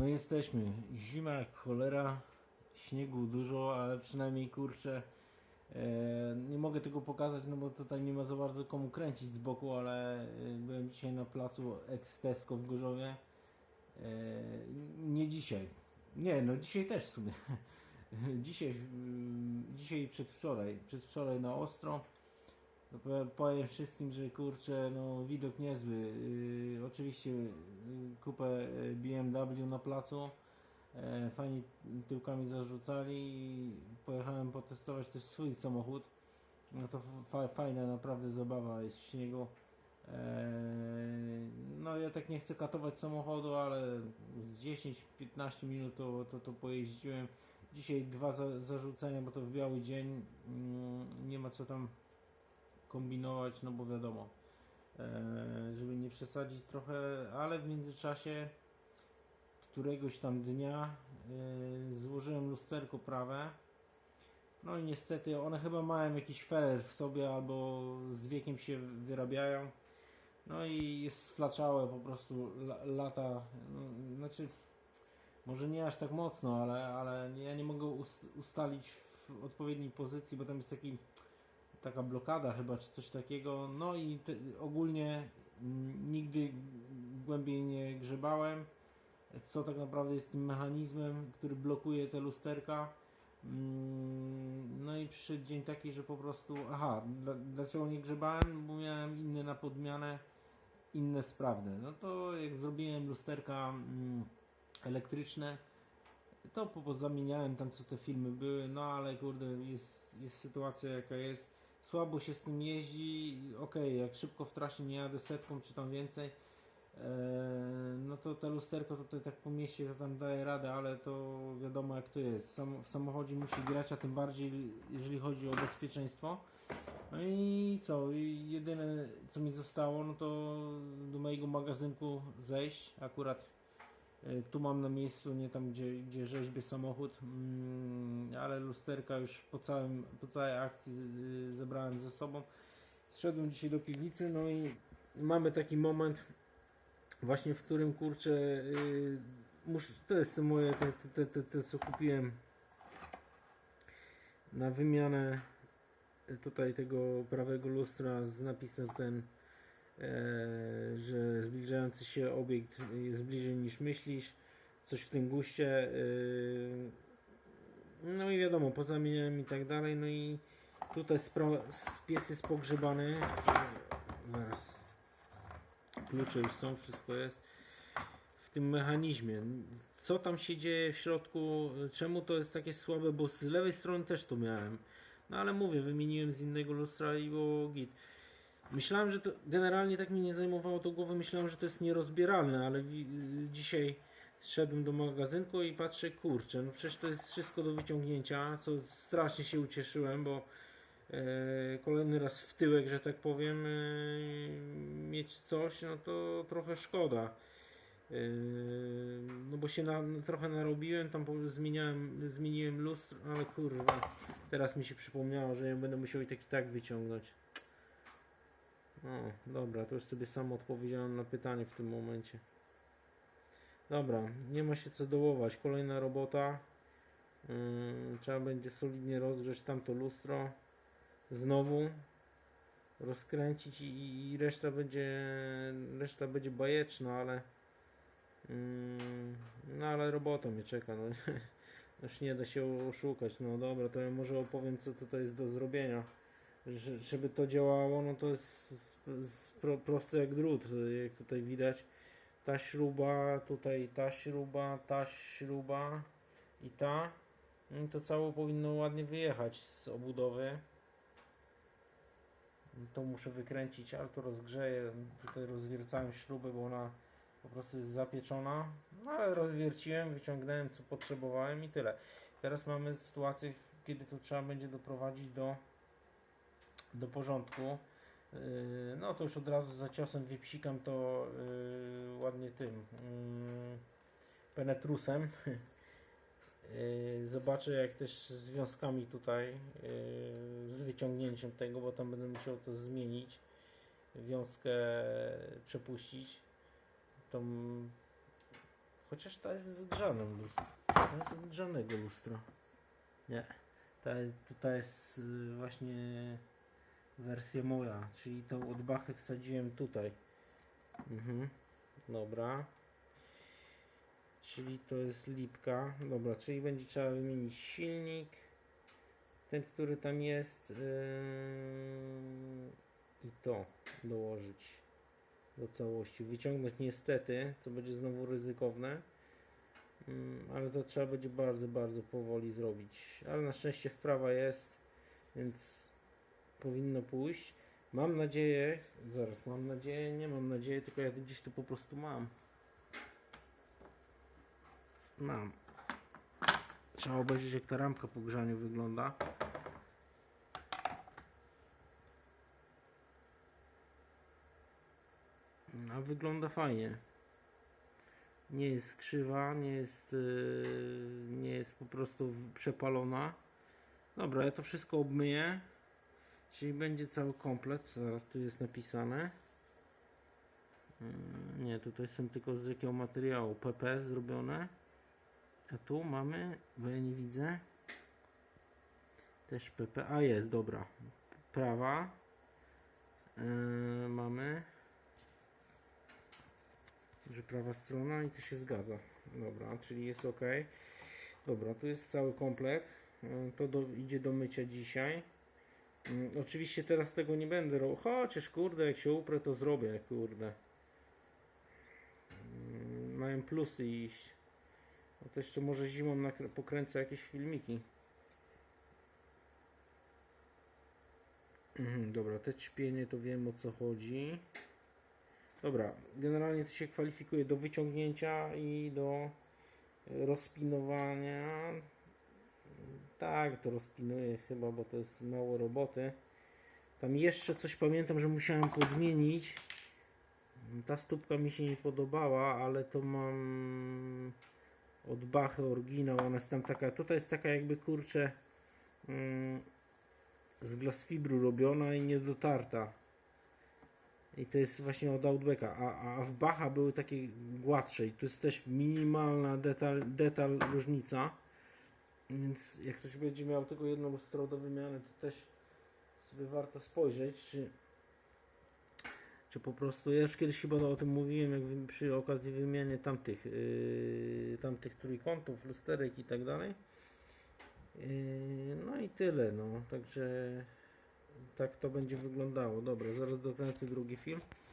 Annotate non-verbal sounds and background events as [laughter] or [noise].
No jesteśmy. Zima jak cholera, śniegu dużo, ale przynajmniej kurczę. E, nie mogę tego pokazać, no bo tutaj nie ma za bardzo komu kręcić z boku, ale e, byłem dzisiaj na placu Ekstesko w Gorzowie. E, nie dzisiaj. Nie, no dzisiaj też w sumie. [laughs] dzisiaj, dzisiaj przedwczoraj. Przedwczoraj na ostro. No powiem- wszystkim, że kurczę, no widok niezły. Yy, oczywiście yy, kupę yy, BMW na placu. E, fajnie tyłkami zarzucali i pojechałem potestować też swój samochód. No to fa fajna naprawdę zabawa jest w śniegu. E, no ja tak nie chcę katować samochodu, ale z 10-15 minut to, to, to pojeździłem. Dzisiaj dwa za zarzucenia, bo to w biały dzień. Mm, nie ma co tam kombinować, no bo wiadomo, e, żeby nie przesadzić trochę, ale w międzyczasie któregoś tam dnia e, złożyłem lusterko prawe. No i niestety one chyba mają jakiś feller w sobie albo z wiekiem się wyrabiają. No i jest sflaczałe po prostu la, lata, no, znaczy może nie aż tak mocno, ale, ale ja nie mogę us- ustalić w odpowiedniej pozycji, bo tam jest taki taka blokada chyba, czy coś takiego. No i te, ogólnie nigdy głębiej nie grzebałem, co tak naprawdę jest tym mechanizmem, który blokuje te lusterka. Mm, No i przyszedł dzień taki, że po prostu, aha, dla, dlaczego nie grzebałem? Bo miałem inne na podmianę, inne sprawne. No to jak zrobiłem lusterka mm, elektryczne, to po- pozamieniałem tam co te filmy były, no ale kurde, jest, jest sytuacja jaka jest. Słabo się z tym jeździ, okej, jak szybko w trasie nie jadę setką czy tam więcej, e, no to te lusterko tutaj tak po mieście to tam daje radę, ale to wiadomo jak to jest. Sam, w samochodzie musi grać, a tym bardziej jeżeli chodzi o bezpieczeństwo. No i co, i jedyne co mi zostało, no to do mojego magazynku zejść, akurat Tu mam na miejscu, nie tam gdzie, gdzie rzeźbię samochód, mm, ale lusterka już po, całym, po całej akcji y, zebrałem ze sobą. Zszedłem dzisiaj do piwnicy, no i mamy taki moment właśnie, w którym kurczę, yy, muszę, to jest moje, te, te, te, te co kupiłem na wymianę tutaj tego prawego lustra z napisem ten e, że zbliżający się obiekt jest bliżej niż myślisz, coś w tym guście. e, No i wiadomo, pozamieniałem i tak dalej. No i tutaj pies jest pogrzebany. Zaraz. Klucze już są, wszystko jest. W tym mechanizmie. Co tam się dzieje w środku? Czemu to jest takie słabe? Bo z lewej strony też to miałem. No ale mówię, wymieniłem z innego lustra i było git. Myślałem, że to generalnie tak mi nie zajmowało to głowy, myślałem, że to jest nierozbieralne, ale dzisiaj szedłem do magazynku i patrzę, kurczę, no przecież to jest wszystko do wyciągnięcia, co strasznie się ucieszyłem, bo e, kolejny raz w tyłek, że tak powiem, e, mieć coś, no to trochę szkoda. E, no bo się na, trochę narobiłem, tam zmieniałem, zmieniłem lustro, ale kurwa, teraz mi się przypomniało, że ja będę musiał i tak i tak wyciągnąć. O, dobra, to już sobie sam odpowiedziałem na pytanie w tym momencie. Dobra, nie ma się co dołować. Kolejna robota. Ym, trzeba będzie solidnie rozgrzeć tamto lustro. Znowu rozkręcić i, i reszta będzie reszta będzie bajeczna, ale ym, no ale robota mnie czeka. No. [laughs] Już nie da się oszukać. No dobra, to ja może opowiem co tutaj jest do zrobienia żeby to działało, no to jest proste jak drut, jak tutaj widać. Ta śruba, tutaj ta śruba, ta śruba i ta. No i to całe powinno ładnie wyjechać z obudowy. To muszę wykręcić, ale to rozgrzeję. Tutaj rozwiercałem śrubę, bo ona po prostu jest zapieczona. No ale rozwierciłem, wyciągnąłem co potrzebowałem i tyle. Teraz mamy sytuację, kiedy tu trzeba będzie doprowadzić do do porządku. Yy, No to już od razu za ciosem wypsikam to yy, ładnie tym yy, penetrusem. [laughs] Zobaczę jak też z związkami tutaj z wyciągnięciem tego, bo tam będę musiał to zmienić. Wiązkę przepuścić. Tą Chociaż ta jest zgrzaną lustro. Ta jest od lustra. Nie. Ta, ta jest y, właśnie wersja moja, czyli tą od Bachy wsadziłem tutaj. Mhm. Dobra. Czyli to jest lipka. Dobra, czyli będzie trzeba wymienić silnik. Ten, który tam jest. Yy, I to dołożyć do całości. Wyciągnąć niestety, co będzie znowu ryzykowne. Mm, ale to trzeba będzie bardzo, bardzo powoli zrobić. Ale na szczęście wprawa jest, więc powinno pójść. Mam nadzieję, zaraz mam nadzieję, nie mam nadziei, tylko ja gdzieś to po prostu mam. Mam. Trzeba obejrzeć jak ta ramka po grzaniu wygląda. A wygląda fajnie. Nie jest krzywa, nie jest, yy, nie jest po prostu przepalona. Dobra, ja to wszystko obmyję. Czyli będzie cały komplet. Zaraz tu jest napisane. Yy, Nie, tutaj są tylko z jakiego materiału. PP zrobione. A tu mamy, bo ja nie widzę. Też PP. A jest, dobra. Prawa. Yy, mamy. Że prawa strona i to się zgadza. Dobra, czyli jest ok. Dobra, tu jest cały komplet. Yy, To do, idzie do mycia dzisiaj. Mm, Oczywiście teraz tego nie będę robił. Chociaż kurde, jak się uprę, to zrobię, kurde. Mm, Mają plusy iść. A to jeszcze może zimą pokręcę jakieś filmiki. Mhm, dobra, te ćpienie to wiem o co chodzi. Dobra, generalnie to się kwalifikuje do wyciągnięcia i do rozpinowania. Tak, to rozpinuję chyba, bo to jest mało roboty. Tam jeszcze coś pamiętam, że musiałem podmienić. Ta stópka mi się nie podobała, ale to mam od Bachy oryginał. Ona jest tam taka, tutaj jest taka jakby kurczę mm, z glasfibru robiona i niedotarta. I to jest właśnie od Outbacka, a, a w Bacha były takie gładsze i tu jest też minimalna detal, detal różnica. Więc jak ktoś będzie miał tylko jedną lustrę do wymiany, to też sobie warto spojrzeć, czy, czy po prostu, ja już kiedyś chyba o tym mówiłem, jak przy okazji wymiany tamtych, yy, tamtych trójkątów, lusterek i tak dalej. Yy, no i tyle, no, także tak to będzie wyglądało. Dobra, zaraz dokręcę drugi film.